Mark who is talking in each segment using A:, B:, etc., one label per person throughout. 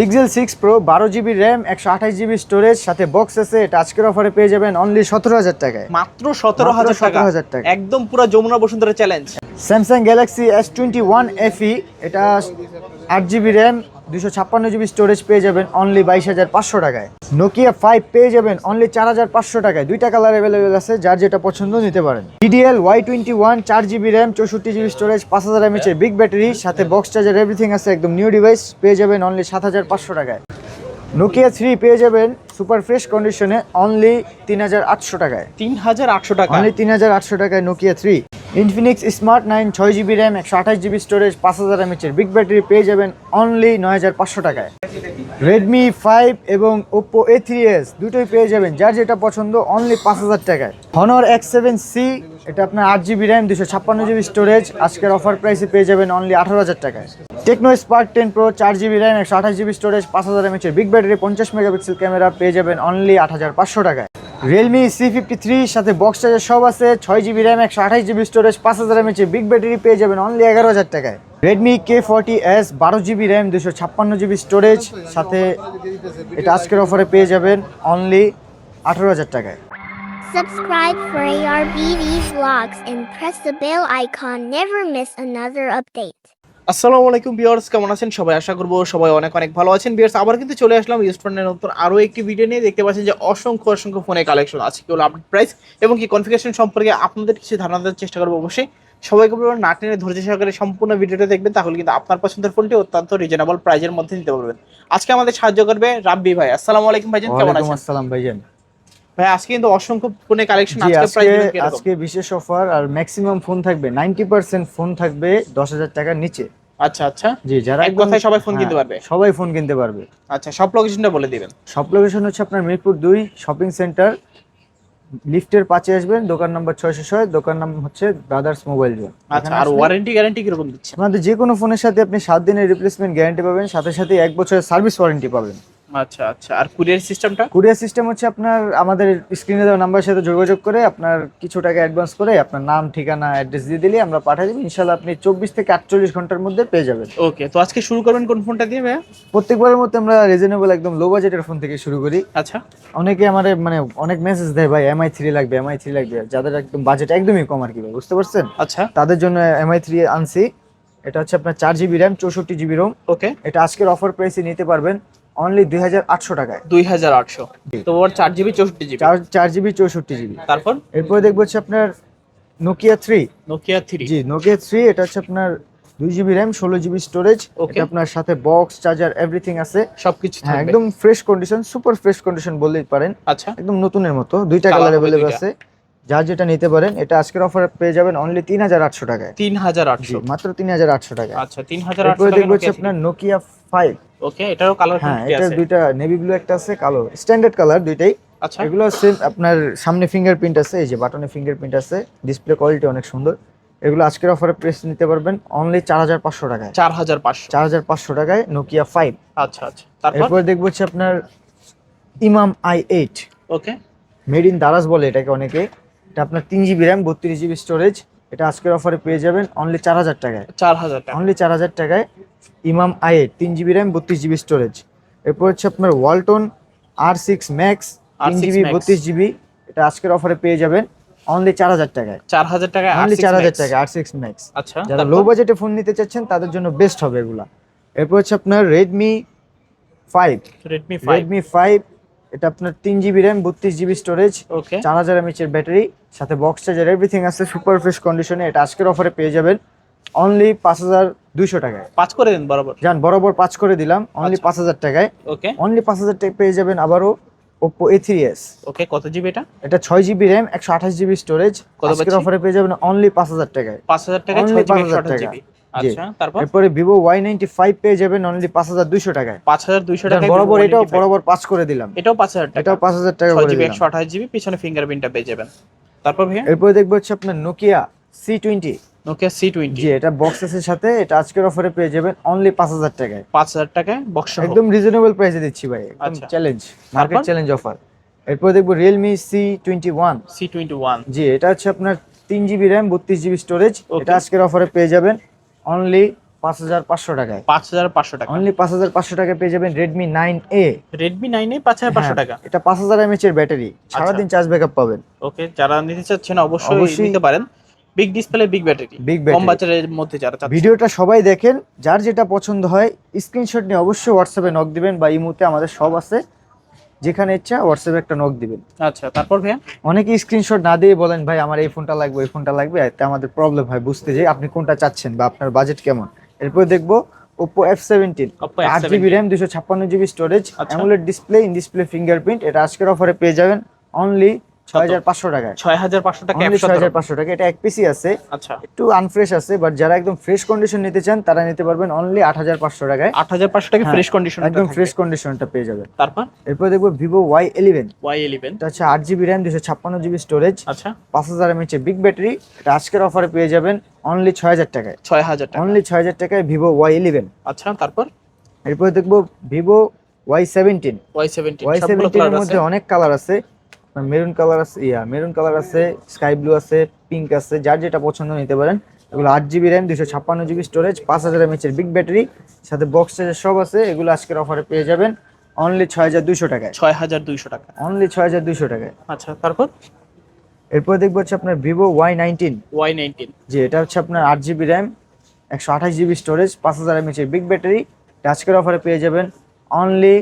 A: Pixel six Pro বারো GB RAM একশো আঠাশ জিবি স্টোরেজ সাথে বক্স আছে এটা আজকের অফারে পেয়ে যাবেন অনলি সতেরো হাজার টাকায়।
B: মাত্র সতেরো হাজার
A: মাত্র
B: হাজার
A: 17,000 টাকা।
B: একদম পুরো Jamuna Bashundhara challenge
A: Samsung Galaxy S twenty one FE এটা আট জিবি র্যাম দুশো ছাপ্পান্ন জিবি স্টোরেজ পেয়ে যাবেন অনলি বাইশ হাজার পাঁচশো টাকায়। নোকিয়া ফাইভ পেয়ে যাবেন অনলি চার হাজার পাঁচশো টাকায়। দুইটা কালার অ্যাভেলেবেল আছে যার যেটা পছন্দ নিতে পারেন। ডিডিএল ওয়াই টোয়েন্টি ওয়ান চার জিবি র্যাম চৌষট্টি জিবি স্টোরেজ পাঁচ হাজার এমএচের বিগ ব্যাটারি সাথে বক্স চার্জার এভরিথিং আছে একদম নিউ ডিভাইস পেয়ে যাবেন অনলি সাত হাজার পাঁচশো টাকায়। নোকিয়া থ্রি পেয়ে যাবেন সুপার ফ্রেশ কন্ডিশনে অনলি তিন হাজার আটশো টাকায়।
B: তিন হাজার আটশো টাকা।
A: অনলি তিন হাজার আটশো টাকায় Nokia three Infinix Smart nine ছয় জিবি র্যাম একশো আঠাশ জিবি স্টোরেজ পাঁচ হাজার এমএচের বিগ ব্যাটারি পেয়ে যাবেন অনলি নয় হাজার পাঁচশো টাকায়। রেডমি ফাইভ এবং ওপ্পো এ থ্রি এস দুটোই পেয়ে যাবেন, যার যেটা পছন্দ অনলি পাঁচ হাজার টাকায়। হনর এক্স সেভেন সি এটা আপনার আট জিবি র্যাম দুশো ছাপ্পান্ন জিবি স্টোরেজ আজকের অফার প্রাইসে পেয়ে যাবেন অনলি আঠারো হাজার টাকায়। টেকনো স্পার্ক টেন প্রো চার জিবি র্যাম একশো আঠাশ জিবি স্টোরেজ পাঁচ হাজার এমএচের বিগ ব্যাটারি পঞ্চাশ মেগাপিক্সেল ক্যামেরা পেয়ে যাবেন অনলি আট হাজার পাঁচশো টাকায়। রিয়েলমি সি ফিফটি থ্রি সাথে বক্স চার্জার সব আছে, ছয় জিবি র্যাম একশো আঠাশ জিবি স্টোরেজ পাঁচ হাজার এমএচের বিগ ব্যাটারি পেয়ে যাবেন অনলি এগারো হাজার টাকায় রেডমি কে ফর্টি এস বারো জিবি র্যাম দুশো ছাপ্পান্ন জিবি স্টোরেজ সাথে এটা আজকের অফারে পেয়ে যাবেন অনলি আঠারো হাজার টাকায়
C: Subscribe for ARBV vlogs and press the bell icon. Never miss another update.
B: আসসালামু আলাইকুম বিয়ার্স কেমন আছেন? সবাই আশা করব সবাই অনেক অনেক ভালো আছেন। বিয়ার্স আবার কিন্তু চলে আসলাম ইউজফোনের নতুন আরও একটি ভিডিও নিয়ে। দেখতে পাচ্ছেন যে অসংখ্য অসংখ্য ফোনের কালেকশন আছে। কেবল আপডেট প্রাইস এবং কি কনফিগারেশন সম্পর্কে আপনাদের কিছু ধারণা দেওয়ার চেষ্টা করব অবশ্যই। সবাইকে বলব না টেনে ধৈর্য সহকারে সম্পূর্ণ ভিডিওটা দেখবেন তাহলে কিন্তু আপনার পছন্দের ফোনটি অত্যন্ত রিজনেবল প্রাইজের মধ্যে নিতে পারবেন। আজকে আমাদের সাহায্য করবে রাব্বি ভাই। আসসালামু আলাইকুম ভাইজান কেমন আছেন?
A: আসসালাম ভাইজান।
B: ভাই আজকে কিন্তু অসংখ্য ফোনের কালেকশন আজকে প্রাইস
A: আজকে আজকে বিশেষ অফার আর ম্যাক্সিমাম ফোন থাকবে নাইনটি পার্সেন্ট ফোন থাকবে দশ হাজার টাকার নিচে।
B: আচ্ছা আচ্ছা।
A: জি যারা
B: এক কথায় সবাই ফোন কিনতে
A: হ্যাঁ,
B: পারবে?
A: সবাই ফোন কিনতে পারবে।
B: আচ্ছা সব লোকেশনটা বলে দিবেন।
A: সব লোকেশন হচ্ছে আপনার মিরপুর দুই শপিং সেন্টার লিফটের পাশে আসবেন দোকান নাম্বার ছয়শো ছয় দোকান নাম হচ্ছে ব্রাদার্স মোবাইল জোন
B: আচ্ছা আর ওয়ারেন্টি গ্যারান্টি কীরকম দিচ্ছে
A: আমাদের যে কোনো ফোনের সাথে আপনি সাত দিনের রিপ্লেসমেন্ট গ্যারান্টি পাবেন সাথে সাথে এক বছরের সার্ভিস ওয়ারেন্টি পাবেন।
B: আচ্ছা আচ্ছা। আর কুরিয়ার সিস্টেমটা
A: কুরিয়ার সিস্টেম হচ্ছে আপনার আমাদের স্ক্রিনে দেওয়া নাম্বারের সাথে যোগাযোগ করে আপনার কিছু টাকা অ্যাডভান্স করে আপনার নাম ঠিকানা অ্যাড্রেস দিয়ে দিলে আমরা পাঠিয়ে দেবো। ইনশাল্লাহ আপনি চব্বিশ থেকে আটচল্লিশ ঘণ্টার মধ্যে পেয়ে যাবেন।
B: ওকে তো আজকে শুরু করবেন কোন ফোনটা দিয়ে ভাইয়া?
A: প্রত্যেকবারের মধ্যে আমরা রিজনেবল একদম লো বাজেটের ফোন থেকে শুরু করি।
B: আচ্ছা।
A: অনেকে আমাদের মানে অনেক মেসেজ দেয় ভাই এমআই থ্রি লাগবে এমআই থ্রি লাগবে। যাদের একদম বাজেট একদমই কম আর কি ভাই বুঝতে পারছেন?
B: আচ্ছা।
A: তাদের জন্য এমআই থ্রি আনছি। এটা হচ্ছে আপনার চার জিবি র্যাম চৌষট্টি জিবি রোম
B: ওকে
A: এটা আজকের অফার প্রাইসে নিতে পারবেন। অনলি দুই হাজার আটশো টাকায়।
B: দুই হাজার আটশো। তো ওর চার জিবি চৌষট্টি জিবি।
A: চার জিবি চৌষট্টি জিবি।
B: তারপর?
A: এরপরে দেখব হচ্ছে আপনার Nokia three
B: Nokia three
A: G Nokia three এটা হচ্ছে আপনার দুই জিবি র্যাম ষোলো জিবি স্টোরেজ. এটা আপনার সাথে বক্স চার্জার এভরিথিং আছে।
B: সবকিছু
A: হ্যাঁ একদম fresh condition super fresh condition বললেই পারেন।
B: আচ্ছা।
A: একদম নতুনের মতো দুইটা কালার অ্যাভেলেবল আছে। যার যেটা নিতে পারেন এটা আজকের অফারে পেয়ে যাবেন অনলি তিন হাজার আটশো টাকায়।
B: তিন হাজার আটশো।
A: মাত্র তিন হাজার আটশো টাকায়।
B: আচ্ছা তিন হাজার আটশো
A: এরপরে দেখব হচ্ছে আপনার নোকিয়া ফাইভ
B: ওকে এটারও কালার
A: হ্যাঁ
B: কোয়ান্টিটি
A: এটা
B: আছে।
A: দুইটা নেভি ব্লু একটা আছে কালো। স্ট্যান্ডার্ড কালার দুইটাই।
B: আচ্ছা।
A: এগুলো সেম আপনার সামনে ফিঙ্গারপ্রিন্ট আছে এই যে বাটনে ফিঙ্গারপ্রিন্ট আছে ডিসপ্লে কোয়ালিটি অনেক সুন্দর। এগুলো আজকের অফারে প্রেস নিতে পারবেন অনলি চার হাজার পাঁচশো টাকায়।
B: চার হাজার পাঁচশো।
A: চার হাজার পাঁচশো টাকায় নোকিয়া ফাইভ
B: আচ্ছা আচ্ছা। তারপর?
A: এরপরে দেখব হচ্ছে আপনার ইমাম I eight
B: okay
A: made in Daraz বলে এটাকে অনেকে। এটা আপনার তিন জিবি র্যাম বত্রিশ জিবি স্টোরেজ এটা আজকের অফারে পেয়ে যাবেন অনলি চার হাজার টাকায়।
B: চার হাজার টাকা।
A: অনলি চার হাজার টাকায়। ইমাম এইট তিন জিবি র্যাম বত্রিশ জিবি স্টোরেজ এরপর হচ্ছে আপনার ওয়ালটন আর সিক্স ম্যাক্স তিন জিবি বত্রিশ জিবি এটা আজকের অফারে পেয়ে যাবেন। অনলি চার হাজার টাকায়।
B: চার হাজার টাকা
A: অনলি চার হাজার টাকা আর সিক্স ম্যাক্স
B: আচ্ছা
A: যারা লো বাজেটে ফোন নিতে চাচ্ছেন তাদের জন্য বেস্ট হবে এগুলা। এরপর হচ্ছে আপনার Redmi five
B: Redmi
A: Redmi five এটা আপনার তিন জিবি র্যাম বত্রিশ জিবি স্টোরেজ
B: ওকে
A: চার হাজার এমএচের ব্যাটারি সাথে বক্স চার্জার এভরিথিং আছে সুপার ফ্রেশ কন্ডিশনে এটা আজকের অফারে পেয়ে যাবেন। অনলি পাঁচ হাজার দুইশো টাকায়
B: পাঁচ করে দিন বরাবর
A: যান বরাবর পাঁচ করে দিলাম অনলি
B: আচ্ছা।
A: পাঁচ হাজার টাকায়
B: ওকে
A: অনলি পাঁচ হাজার টাকা পেয়ে যাবেন আবারও Oppo A three S
B: okay কত জিবি এটা
A: এটা ছয় জিবি র্যাম একশো আঠাশ জিবি স্টোরেজ
B: কত
A: আজকের অফারে পেয়ে যাবেন অনলি পাঁচ হাজার টাকায়
B: পাঁচ হাজার টাকা
A: Only
B: ছয় জিবি
A: 5,000
B: একশো আঠাশ
A: টাকা।
B: আচ্ছা
A: এরপরে ভিভো ওয়াই নাইনটি ফাইভ পেয়ে যাবেন অনলি পাঁচ হাজার দুইশো টাকায়
B: পাঁচ হাজার দুইশো টাকা
A: বরাবর এটাও বরাবর পাঁচ করে দিলাম
B: এটাও পাঁচ হাজার
A: এটাও পাঁচ হাজার টাকা
B: জিবি একশো আঠাশ জিবি পিছনে ফিঙ্গারপ্রিন্টটা পেয়ে যাবেন তারপর ভাইয়া
A: এরপরে দেখব হচ্ছে আপনার Nokia C twenty
B: Nokia C twenty
A: G এটা বক্সেসের সাথে এটা আজকের অফারে পেয়ে যাবেন অনলি পাঁচ হাজার টাকায়।
B: পাঁচ হাজার টাকায় বক্স
A: একদম রিজনেবল প্রাইসে দিচ্ছি ভাই একদম
B: আচ্ছা।
A: চ্যালেঞ্জ মার্কেট চ্যালেঞ্জ অফার এরপর দেখব Realme C twenty one
B: C twenty one
A: G এটা হচ্ছে আপনার তিন জিবি র্যাম বত্রিশ জিবি স্টোরেজ. এটা আজকের অফারে পেয়ে যাবেন অনলি পাঁচ হাজার পাঁচশো টাকায়।
B: পাঁচ হাজার পাঁচশো টাকা।
A: অনলি পাঁচ হাজার পাঁচশো টাকায় পেয়ে যাবেন রেডমি নাইন এ
B: রেডমি নাইনে পাঁচ হাজার পাঁচশো টাকা।
A: এটা পাঁচ হাজার এমএচ এর ব্যাটারি সারাদিন চার্জ ব্যাকআপ পাবেন।
B: ওকে যারা নিতে চাচ্ছেন অবশ্যই। নিতে পারেন। Big display big battery
A: Big
B: কম। বাজারের মধ্যে যারা
A: ভিডিওটা সবাই দেখেন যার যেটা পছন্দ হয় স্ক্রিনশট নিয়ে অবশ্যই হোয়াটসঅ্যাপে নক দিবেন বা ইমুতে আমাদের সব আছে। যেখানে ইচ্ছা হোয়াটসঅ্যাপে একটা নক দিবেন।
B: আচ্ছা তারপর ভাইয়া?
A: অনেকে স্ক্রিনশট না দিয়ে বলেন ভাই আমার এই ফোনটা লাগবে এই ফোনটা লাগবে। এতে আমাদের প্রবলেম হয় বুঝতে যে আপনি কোনটা চাচ্ছেন বা আপনার বাজেট কেমন। এরপর দেখব ওপো এফ সেভেন্টিন আট জিবি র্যাম দুশো ছাপ্পান্ন GB storage. AMOLED display in display fingerprint এটা আজকের অফারে পেয়ে যাবেন। অনলি ছয় হাজার পাঁচশো টাকায়।
B: ছয় হাজার পাঁচশো টাকা
A: অনলি
B: একশো
A: ছয় হাজার পাঁচশো টাকা। এটা এক পিসি আছে।
B: আচ্ছা।
A: একটু আনফ্রেশ আছে বাট যারা একদম ফ্রেশ কন্ডিশন নিতে চান তারা নিতে পারবেন অনলি আট হাজার পাঁচশো টাকায়।
B: আট হাজার পাঁচশো টাকা ফ্রেশ কন্ডিশন
A: একদম ফ্রেশ কন্ডিশনটা পেয়ে যাবেন।
B: তারপর?
A: এরপর দেখব Vivo Y eleven
B: Y eleven
A: এটা হচ্ছে আট জিবি র্যাম দুশো ছাপ্পান্ন জিবি স্টোরেজ
B: আচ্ছা।
A: পাঁচ হাজার এমএচ বিগ ব্যাটারি এটা আজকের অফারে পেয়ে যাবেন অনলি ছয় হাজার টাকায়।
B: ছয় হাজার টাকা।
A: অনলি ছয় হাজার টাকায় ভিভো ওয়াই ইলেভেন
B: আচ্ছা তারপর?
A: এরপর দেখব Vivo Y seventeen
B: Y seventeen
A: Y
B: সবগুলো
A: সেভেন্টিনের মধ্যে অনেক কালার আছে। মেরুন কালার আছে ইয়া মেরুন কালার আছে স্কাই ব্লু আছে পিঙ্ক আছে যার যেটা পছন্দ নিতে পারেন। এগুলো আট জিবি র্যাম দুশো ছাপ্পান্ন জিবি স্টোরেজ পাঁচ হাজার এমএচ এর বিগ ব্যাটারি সাথে বক্স চার্জার সব আছে এগুলো আজকের অফারে পেয়ে যাবেন অনলি ছয় হাজার দুশো টাকায়।
B: ছয় হাজার দুইশো টাকা।
A: অনলি ছয় হাজার দুশো টাকায়।
B: আচ্ছা তারপর?
A: এরপর দেখব হচ্ছে আপনার Vivo Y nineteen.
B: Y nineteen.
A: যে এটা হচ্ছে আপনার আট জিবি র্যাম একশো আঠাশ জিবি স্টোরেজ পাঁচ হাজার এমএচ এর বিগ ব্যাটারি। আজকের অফারে পেয়ে যাবেন অনলি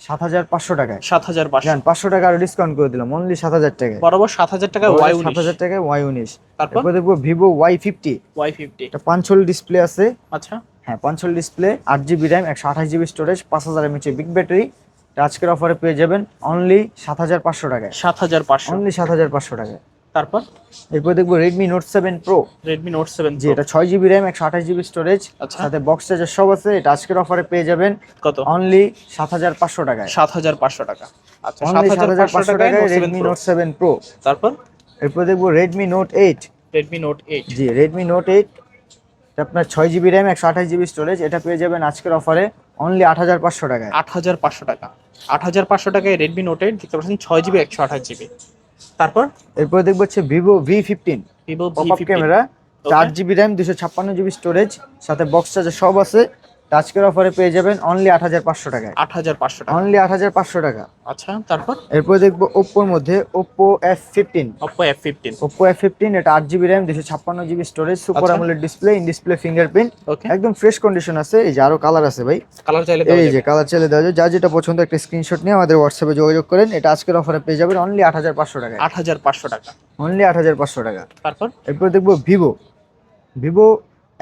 A: সাত হাজার পাঁচশো টাকায়।
B: সাত হাজার পাঁচশো।
A: টাকা আরও ডিসকাউন্ট করে দিলাম অনলি সাত হাজার টাকায়।
B: বরাবর সাত হাজার টাকা ওয়াই
A: সাত হাজার টাকায় ওয়াই উনিশ।
B: তারপর?
A: দেখব Vivo Y fifty
B: Y fifty
A: এটা পাঁচশোল ডিসপ্লে আছে।
B: আচ্ছা।
A: হ্যাঁ পাঁচশোল ডিসপ্লে আট জিবি র্যাম একশো আঠাশ জিবি স্টোরেজ পাঁচ হাজার এমএচ বিগ ব্যাটারি আজকের অফারে পেয়ে যাবেন অনলি সাত হাজার পাঁচশো টাকায়।
B: সাত হাজার পাঁচশো।
A: অনলি সাত হাজার পাঁচশো টাকায়।
B: তারপর?
A: এরপর দেখব Redmi note seven pro
B: Redmi note seven
A: G এটা ছয় জিবি র্যাম একশো আঠাশ জিবি স্টোরেজ
B: আচ্ছা।
A: সাথে বক্স চার্জার সব আছে এটা আজকের অফারে পেয়ে যাবেন।
B: কত?
A: অনলি সাত হাজার পাঁচশো টাকায়।
B: সাত হাজার পাঁচশো টাকা। আচ্ছা সাত হাজার পাঁচশো টাকায়
A: রেডমি নোট সেভেন প্রো
B: তারপর?
A: এরপর দেখব Redmi note eight
B: Redmi note eight
A: G Redmi note eight আপনার ছয় জিবি র্যাম একশো আঠাশ জিবি স্টোরেজ এটা পেয়ে যাবেন আজকের অফারে অনলি আট হাজার পাঁচশো টাকায়।
B: আট হাজার পাঁচশো টাকা। আট হাজার পাঁচশো টাকায় রেডমি নোট এইট দেখতে পাচ্ছেন ছয় জিবি একশো আঠাশ জিবি তারপর?
A: এরপর দেখব হচ্ছে Vivo V fifteen
B: Vivo
A: pop camera চার জিবি র্যাম দুশো ছাপ্পান্ন জিবি স্টোরেজ সাথে বক্স চার্জার সব আছে। আজকের অফারে পেয়ে যাবেন অনলি আট হাজার পাঁচশো টাকায়।
B: আট হাজার পাঁচশো টাকা।
A: অনলি আট হাজার পাঁচশো টাকা।
B: আচ্ছা তারপর?
A: এরপর দেখব ওপ্পোর মধ্যে Oppo F fifteen
B: Oppo F fifteen
A: Oppo F fifteen এটা আট জিবি র্যাম দুশো ছাপ্পান্ন GB storage super. AMOLED display in display fingerprint
B: okay
A: একদম ফ্রেশ কন্ডিশন আছে এই যে আরও কালার আছে ভাই।
B: কালার চাইলে
A: এই যে কালার চাইলে দেওয়া যায় যা যেটা পছন্দ একটা স্ক্রিনশট নিয়ে আমাদের হোয়াটসঅ্যাপে যোগাযোগ করেন। এটা আজকের অফারে পেয়ে যাবেন অনলি আট হাজার পাঁচশো টাকা
B: আট হাজার পাঁচশো টাকা।
A: অনলি আট হাজার পাঁচশো টাকা।
B: তারপর?
A: এরপর দেখব Vivo Vivo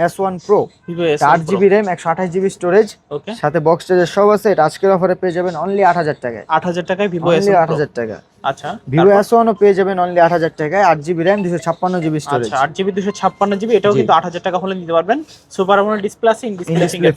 A: S one pro
B: Vivo S
A: আট জিবি র্যাম একশো আঠাশ জিবি স্টোরেজ
B: ওকে
A: সাথে বক্স চার্জার সব আছে। এটা আজকের অফারে পেয়ে যাবেন অনলি আট হাজার টাকায়।
B: আট হাজার টাকায় ভিভো এস
A: অনলি আট হাজার টাকা
B: আচ্ছা
A: ভিভো
B: তারপর?
A: এস ওয়ানও পেয়ে যাবেন অনলি আট হাজার টাকায়। আট জিবি র্যাম দুশো ছাপ্পান্ন জিবি স্টোরেজ
B: আচ্ছা আট জিবি দুশো ছাপ্পান্ন জিবি এটাও
A: জি।
B: কিন্তু আট হাজার টাকা হলে নিতে পারবেন। সুপার আমোলেড ডিসপ্লে আছে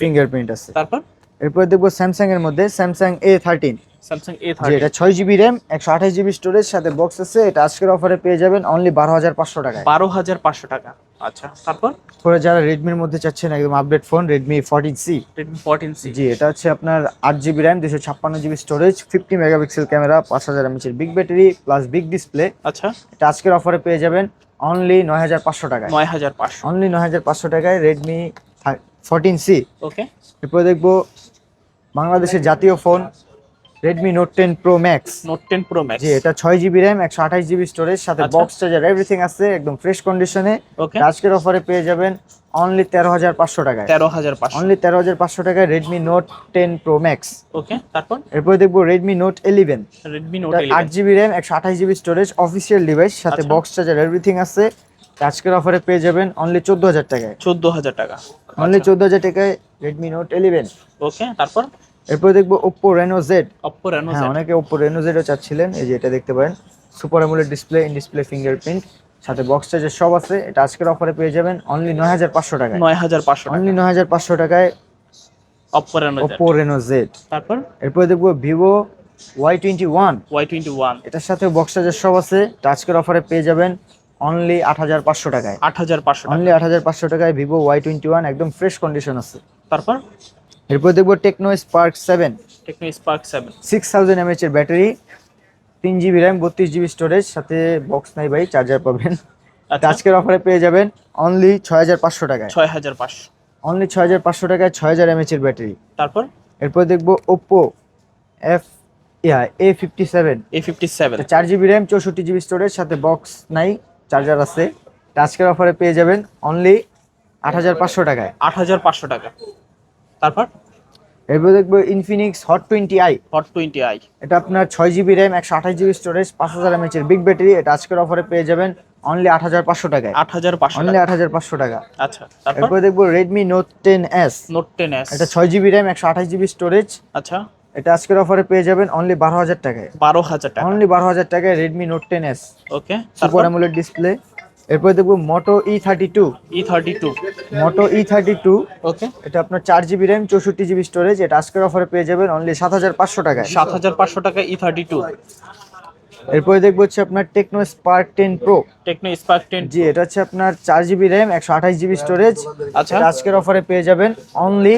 A: ফিঙ্গারপ্রিন্ট আছে।
B: তারপর?
A: এরপর দেখব স্যামসাং এর মধ্যে Samsung A thirteen
B: Samsung A thirty
A: এটা ছয় জিবি র্যাম একশো আঠাশ জিবি স্টোরেজ সাথে বক্স আছে। এটা আজকের অফারে পেয়ে যাবেন অনলি বারো হাজার পাঁচশো টাকায়।
B: বারো হাজার পাঁচশো টাকা। আচ্ছা তারপর?
A: পরে যারা রেডমির মধ্যে চাচ্ছেন একদম update phone Redmi fourteen C
B: Redmi fourteen C
A: G এটা হচ্ছে আপনার আট জিবি র্যাম দুশো ছাপ্পান্ন GB storage fifty megapixel camera পাঁচ হাজার এমএচের big battery plus big display
B: আচ্ছা।
A: এটা আজকের অফারে পেয়ে যাবেন অনলি নয় হাজার পাঁচশো টাকায়।
B: নয় হাজার পাঁচশো।
A: অনলি নয় হাজার পাঁচশো টাকায় রেডমি ফোরটিন সি
B: ওকে
A: এরপর দেখব বাংলাদেশের জাতীয় phone Redmi note ten pro max
B: note ten pro max
A: G এটা ছয় জিবি র্যাম একশো আঠাশ জিবি স্টোরেজ সাথে
B: আচ্ছা।
A: বক্স চার্জার এভরিথিং আছে একদম ফ্রেশ কন্ডিশনে
B: ওকে
A: আজকের অফারে পেয়ে যাবেন অনলি তেরো হাজার পাঁচশো টাকায়।
B: তেরো হাজার পাঁচশো।
A: অনলি তেরো হাজার পাঁচশো টাকায় Redmi note ten pro max
B: okay তারপর?
A: এরপর দেখব Redmi note eleven
B: Redmi note
A: আট জিবি র্যাম একশো আঠাশ জিবি স্টোরেজ অফিসিয়াল ডিভাইস সাথে
B: আচ্ছা।
A: বক্স চার্জার এভরিথিং আছে। আজকের অফারে পেয়ে যাবেন অনলি চোদ্দ হাজার টাকায়।
B: চোদ্দ হাজার টাকা।
A: অনলি চোদ্দ হাজার টাকায় রেডমি নোট ইলেভেন
B: ওকে তারপর?
A: এরপর দেখব Oppo Reno Z
B: Oppo Reno
A: হ্যাঁ অনেকে ওপ্পো রেনো জেডও চাচ্ছিলেন এই যে এটা দেখতে পারেন। Super AMOLED display in display fingerprint সাথে বক্স চার্জার সব আছে এটা আজকের অফারে পেয়ে যাবেন অনলি নয় হাজার পাঁচশো টাকায়।
B: নয় হাজার পাঁচশো টাকা।
A: অনলি নয় হাজার পাঁচশো টাকায়
B: Oppo Reno
A: Oppo Reno Z
B: তারপর?
A: এরপরে দেখব Vivo Y twenty one
B: Y twenty one
A: এটার সাথে বক্স চার্জার সব আছে এটা আজকের অফারে পেয়ে যাবেন অনলি আট হাজার পাঁচশো টাকায়।
B: আট হাজার পাঁচশো
A: অনলি আট হাজার পাঁচশো টাকায় ভিভো ওয়াই টোয়েন্টি ওয়ান একদম ফ্রেশ কন্ডিশন আছে।
B: তারপর?
A: এরপর দেখব Tecno Spark seven
B: Tecno Spark seven
A: six thousand mAh এর ব্যাটারি তিন জিবি র্যাম বত্রিশ জিবি স্টোরেজ সাথে বক্স নাই ভাই চার্জার পাবেন।
B: আচ্ছা।
A: আজকের অফারে পেয়ে যাবেন অনলি ছয় হাজার পাঁচশো টাকায়।
B: ছয় হাজার পাঁচশো।
A: অনলি ছয় হাজার পাঁচশো টাকায় ছয় হাজার এমএচ এর ব্যাটারি
B: তারপর?
A: এরপর দেখব Oppo F yeah A fifty seven
B: A fifty seven
A: চার জিবি র্যাম চৌষট্টি জিবি স্টোরেজ সাথে বক্স নাই চার্জার আছে। আজকের অফারে পেয়ে যাবেন অনলি আট হাজার পাঁচশো টাকায়।
B: আট হাজার পাঁচশো টাকা। তারপর?
A: এরপর দেখব Infinix Hot twenty i
B: Hot twenty i
A: এটা আপনার ছয় জিবি র্যাম একশো আঠাশ জিবি স্টোরেজ পাঁচ হাজার এমএচ এর বিগ ব্যাটারি এটা আজকের অফারে পেয়ে যাবেন অনলি আট হাজার পাঁচশো টাকায়।
B: আট হাজার পাঁচশো
A: অনলি আট হাজার পাঁচশো টাকা।
B: আচ্ছা তারপর?
A: এরপর দেখব Redmi note ten S
B: note ten S
A: এটা ছয় জিবি র্যাম একশো আঠাশ জিবি স্টোরেজ
B: আচ্ছা।
A: এটা আজকের অফারে পেয়ে যাবেন অনলি বারো হাজার টাকায়।
B: বারো হাজার টাকা।
A: অনলি বারো হাজার টাকায় Redmi note ten S
B: okay
A: super AMOLED display এরপর দেখব Moto E thirty two
B: E thirty two
A: Moto E thirty two
B: okay
A: এটা আপনার চার জিবি র্যাম চৌষট্টি জিবি স্টোরেজ এটা আজকের অফারে পেয়ে যাবেন অনলি সাত হাজার পাঁচশো টাকায়।
B: সাত হাজার পাঁচশো টাকা ই থার্টি টু
A: এরপরে দেখব হচ্ছে আপনার Tecno Spark ten pro
B: Tecno Spark ten
A: G এটা হচ্ছে আপনার চার জিবি র্যাম একশো আঠাশ জিবি স্টোরেজ
B: আচ্ছা।
A: আজকের অফারে পেয়ে যাবেন অনলি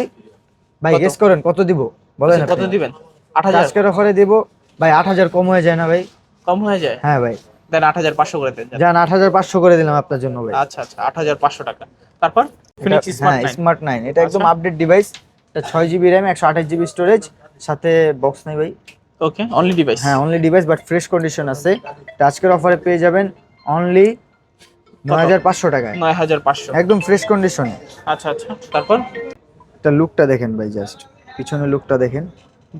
A: ভাই গেস করেন কত দিব? বলেন
B: কত দিবেন? আট হাজার।
A: আজকের অফারে দিব ভাই আট হাজার কম হয়ে যায় না ভাই।
B: কম হয়ে যায়?
A: হ্যাঁ ভাই।
B: দেন আট হাজার পাঁচশো করে দেন
A: যান। আট হাজার পাঁচশো করে দিলাম আপনার জন্য ভাই।
B: আচ্ছা আচ্ছা আট হাজার পাঁচশো টাকা। তারপর ফিনিক্স স্মার্ট
A: হ্যাঁ
B: নাইন
A: স্মার্ট নাইন এটা একদম
B: আচ্ছা।
A: আপডেট ডিভাইস এটা ছয় জিবি র্যাম একশো আঠাশ জিবি স্টোরেজ সাথে বক্স নেই ভাই।
B: ওকে অনলি ডিভাইস
A: হ্যাঁ only device but fresh condition আছে। আজকের অফারে পেয়ে যাবেন অনলি নয় হাজার পাঁচশো টাকায়।
B: নয় হাজার পাঁচশো।
A: একদম ফ্রেশ কন্ডিশনে
B: আচ্ছা আচ্ছা তারপর?
A: এটা লুকটা দেখেন ভাই জাস্ট পিছনে লুকটা দেখেন।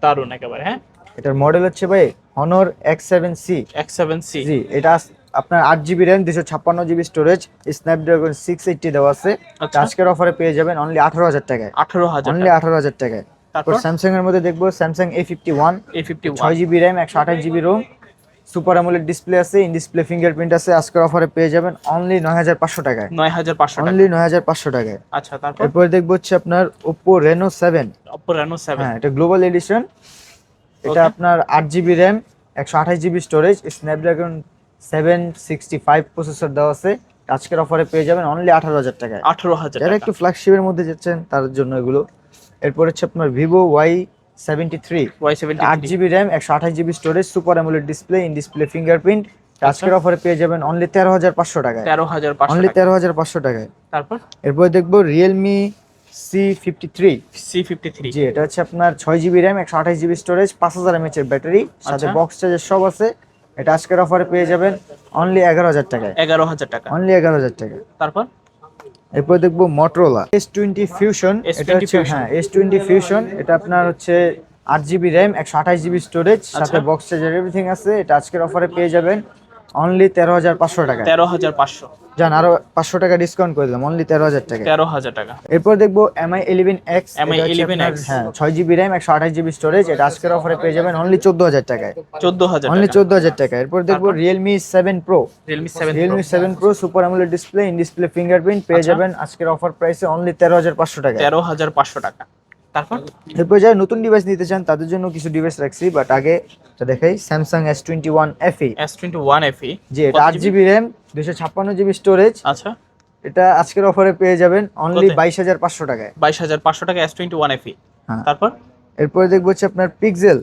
B: দারুণ একেবারে হ্যাঁ।
A: এটার মডেল হচ্ছে ভাই Honor X seven C
B: X seven C
A: G এটা আপনার আট জিবি র্যাম দুশো ছাপ্পান্ন GB storage Snapdragon six eighty দেওয়া আছে।
B: আচ্ছা।
A: আজকের অফারে পেয়ে যাবেন অনলি আঠারো হাজার টাকায়।
B: আঠারো হাজার
A: অনলি আঠারো হাজার টাকায়।
B: তারপর?
A: স্যামসাং এর মধ্যে দেখব Samsung A fifty one
B: A fifty
A: ছয় জিবি র্যাম একশো আঠাশ GB ROM super AMOLED display আছে ইন ডিসপ্লে ফিঙ্গারপ্রিন্ট আছে আজকের অফারে পেয়ে যাবেন অনলি নয় হাজার পাঁচশো টাকায়।
B: নয় হাজার পাঁচশো
A: অনলি নয় হাজার পাঁচশো টাকায়।
B: আচ্ছা তারপর?
A: এরপরে দেখব হচ্ছে আপনার Oppo Reno seven
B: Oppo Reno seven
A: হ্যাঁ এটা গ্লোবাল এডিশন এটা আপনার আট জিবি র্যাম একশো আঠাশ GB storage Snapdragon seven sixty five processor দেওয়া আছে। আজকের অফারে পেয়ে যাবেন অনলি আঠারো হাজার টাকায়।
B: আঠারো হাজার
A: যারা একটু ফ্ল্যাগশিপের মধ্যে যাচ্ছেন তার জন্য এগুলো। এরপর হচ্ছে আপনার Vivo Y seventy three
B: Y seventy
A: আট জিবি র্যাম একশো আঠাশ GB storage super AMOLED display in display fingerprint আজকের অফারে পেয়ে যাবেন অনলি তেরো হাজার পাঁচশো টাকায়।
B: তেরো হাজার
A: অনলি তেরো হাজার পাঁচশো টাকায়।
B: তারপর?
A: এরপর দেখব Realme C fifty three
B: C fifty three
A: G এটা হচ্ছে আপনার ছয় জিবি র্যাম একশো আঠাশ জিবি স্টোরেজ পাঁচ হাজার এমএচ এর ব্যাটারি সাথে
B: আচ্ছা।
A: বক্স চার্জার সব আছে। এটা আজকের অফারে পেয়ে যাবেন অনলি এগারো হাজার টাকায়।
B: এগারো হাজার টাকা।
A: অনলি এগারো হাজার টাকা
B: তারপর?
A: এরপর দেখব মটোরোলা এস টোয়েন্টি ফিউশন এটা হচ্ছে হ্যাঁ এস টোয়েন্টি ফিউশন এটা আপনার হচ্ছে আট জিবি র্যাম একশো আঠাশ জিবি স্টোরেজ সাথে
B: আচ্ছা।
A: বক্স চার্জার এভরিথিং আছে। এটা আজকের অফারে পেয়ে যাবেন। অনলি তেরো হাজার পাঁচশো টাকা।
B: তেরো হাজার পাঁচশো।
A: যান আরও পাঁচশো টাকা ডিসকাউন্ট করে দিলাম অনলি তেরো হাজার টাকা।
B: তেরো হাজার টাকা।
A: এরপর দেখব MI eleven x
B: MI 11X
A: হ্যাঁ ছয় জিবি র্যাম একশো আঠাশ জিবি স্টোরেজ এটা আজকের অফারে পেয়ে যাবেন অনলি চোদ্দ হাজার টাকায়।
B: চোদ্দ হাজার
A: অনলি চোদ্দ হাজার টাকা। এরপর দেখব Realme seven pro
B: Realme seven
A: Realme seven pro super AMOLED display in display fingerprint পেয়ে
B: আচ্ছা।
A: যাবেন আজকের অফার প্রাইসে অনলি তেরো হাজার পাঁচশো টাকা
B: তেরো হাজার পাঁচশো টাকা। তারপর?
A: এরপর যারা নতুন ডিভাইস নিতে চান তাদের জন্য কিছু ডিভাইস রাখছি বাট আগে এটা দেখাই Samsung S twenty one F
B: S twenty one F
A: G এটা আট জিবি র্যাম দুশো ছাপ্পান্ন জিবি স্টোরেজ
B: আচ্ছা।
A: এটা আজকের অফারে পেয়ে যাবেন অনলি বাইশ হাজার পাঁচশো টাকায়।
B: বাইশ হাজার পাঁচশো টাকা এস টোয়েন্টি ওয়ান এফ
A: হ্যাঁ।
B: তারপর?
A: এরপরে দেখব হচ্ছে আপনার Pixel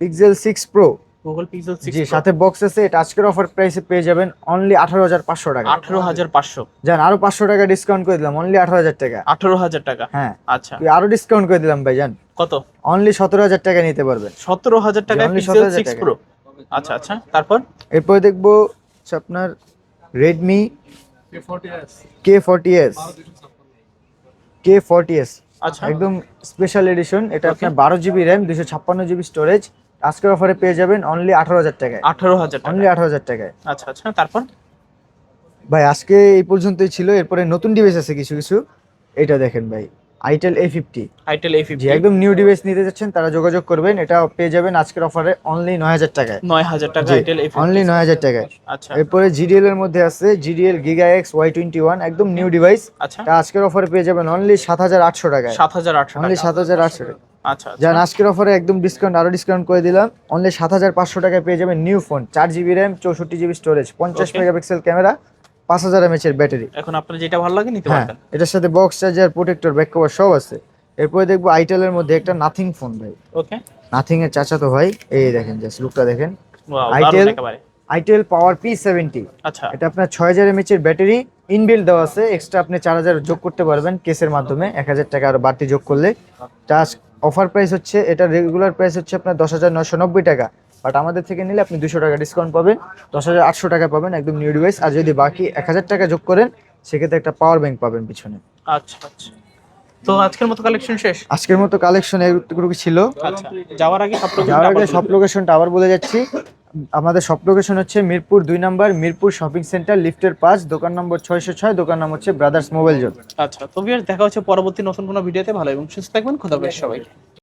A: Pixel six pro
B: Google Pixel
A: G সাথে বক্স আছে এটা আজকের অফার প্রাইসে পেয়ে যাবেন অনলি আঠারো হাজার পাঁচশো টাকা।
B: আঠারো হাজার পাঁচশো।
A: যান আরও পাঁচশো টাকা ডিসকাউন্ট করে দিলাম অনলি আঠারো হাজার টাকা।
B: আঠারো হাজার টাকা?
A: হ্যাঁ।
B: আচ্ছা।
A: আরও ডিসকাউন্ট করে দিলাম ভাই জান।
B: কত?
A: অনলি সতেরো হাজার টাকা নিতে পারবেন।
B: সতেরো হাজার টাকা
A: only
B: পিক্সেল
A: 17,000
B: সিক্স প্রো আচ্ছা আচ্ছা। তারপর?
A: এরপরে দেখব আপনার Redmi K forty S K forty S
B: আচ্ছা।
A: একদম স্পেশাল এডিশন এটা আপনার বারো জিবি র্যাম দুশো ছাপ্পান্ন জিবি স্টোরেজ আজকের অফারে পেয়ে যাবেন অনলি আঠারো হাজার টাকায়।
B: আঠারো হাজার টাকা
A: অনলি আঠারো হাজার টাকায়।
B: আচ্ছা আচ্ছা তারপর?
A: ভাই আজকে এই পর্যন্তই ছিল। এরপরে নতুন ডিভাইস আছে কিছু কিছু। এটা দেখেন ভাই itel A fifty
B: itel A fifty
A: একদম নিউ ডিভাইস নিতে যাচ্ছেন তারা যোগাযোগ করবেন। এটা পেয়ে যাবেন আজকের অফারে অনলি নয় হাজার টাকায়।
B: নয় হাজার টাকা আইটেল
A: অনলি নয় হাজার টাকায়।
B: আচ্ছা।
A: এরপরে জিডিএল এর মধ্যে আছে GDL giga X Y twenty one একদম নিউ ডিভাইস
B: আচ্ছা।
A: তা আজকের অফারে পেয়ে যাবেন অনলি সাত হাজার আটশো টাকায়।
B: সাত হাজার আটশো
A: অনলি সাত হাজার আটশো টাকা।
B: আচ্ছা আচ্ছা।
A: যান আজকের অফারে একদম ডিসকাউন্ট আরও ডিসকাউন্ট করে দিলাম। অনলি সাত হাজার পাঁচশো টাকায় পেয়ে যাবেন নিউ ফোন চার জিবি র্যাম চৌষট্টি জিবি স্টোরেজ পঞ্চাশ
B: Okay.
A: মেগাপিক্সেল ক্যামেরা পাঁচ হাজার এমএচ এর ব্যাটারি
B: এখন আপনার যেটা ভালো লাগে নিতে
A: হ্যাঁ
B: পারবেন।
A: এটার সাথে box charger protector back cover সব আছে। এরপরে দেখব আইটেলের মধ্যে একটা নাথিং ফোন ভাই।
B: ওকে
A: নাথিং এর চাচা তো ভাই এই দেখেন জাস্ট লুকটা দেখেন।
B: একেবারে।
A: আইটেল পাওয়ার পি সেভেন্টি
B: আচ্ছা।
A: এটা আপনার ছয় হাজার এমএচ এর ব্যাটারি ইনবিল্ড দেওয়া আছে। এক্সট্রা আপনি চার হাজার যোগ করতে পারবেন কেসের মাধ্যমে। এক হাজার টাকা আরও বাড়তি যোগ করলে। টাচ অফার প্রাইস হচ্ছে, এটা রেগুলার প্রাইস হচ্ছে আপনার দশ হাজার নশো নব্বই টাকা। বাট আমাদের থেকে নিলে আপনি দুশো টাকা ডিসকাউন্ট পাবেন, দশ হাজার আটশো টাকা পাবেন, একদম নিউ ডিভাইস আর যদি বাকি এক হাজার টাকা যোগ করেন, সেক্ষেত্রে একটা পাওয়ার ব্যাঙ্ক পাবেন পিছনে।
B: আচ্ছা আচ্ছা। তো আজকের মতো কালেকশন শেষ?
A: আজকের মতো কালেকশন এগুলো ছিল?
B: আচ্ছা যাওয়ার আগে সব
A: যাওয়ার আগে সব লোকেশনটা আবার বলে যাচ্ছি। আমাদের সব লোকেশন হচ্ছে মিরপুর দুই নাম্বার মিরপুর শপিং সেন্টার লিফটের পাঁচ দোকান নম্বর ছয়শো ছয় দোকান নাম হচ্ছে ব্রাদার্স মোবাইল জোন
B: আচ্ছা তো দেখা হচ্ছে পরবর্তী নতুন কোনো ভিডিওতে ভালো এবং সুস্থ থাকবেন খোদা বেশ সবাইকে।